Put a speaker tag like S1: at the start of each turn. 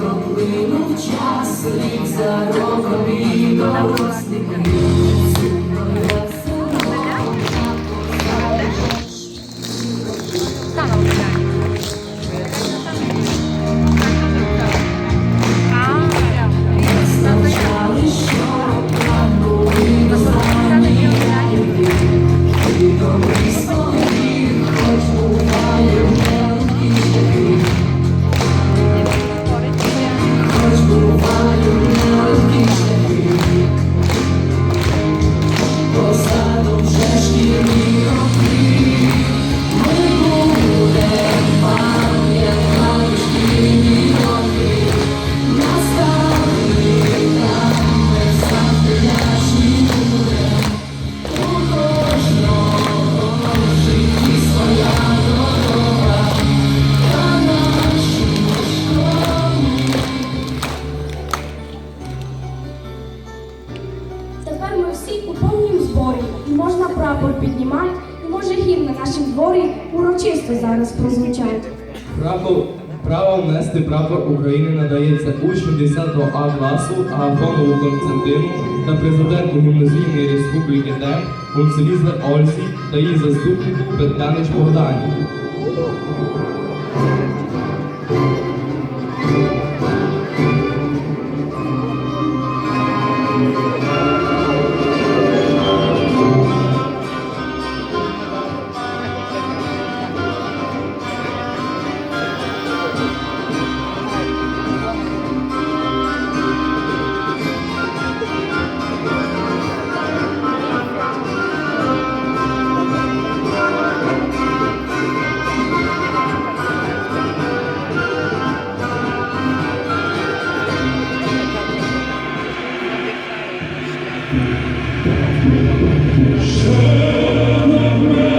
S1: Минув час рік за роком і дорослі Добрий спогад Тепер ми всі у повнім зборі. І можна прапор піднімати, і може гімн на нашому дворі урочисто зараз прозвучать.
S2: Право, внести прапор України надається учню 10 А класу Агафонову Константину та президенту Гімназійної республіки ТЕК Унцелізер Ольсі та її заступнику Петлянич Богдані. Ще на мене?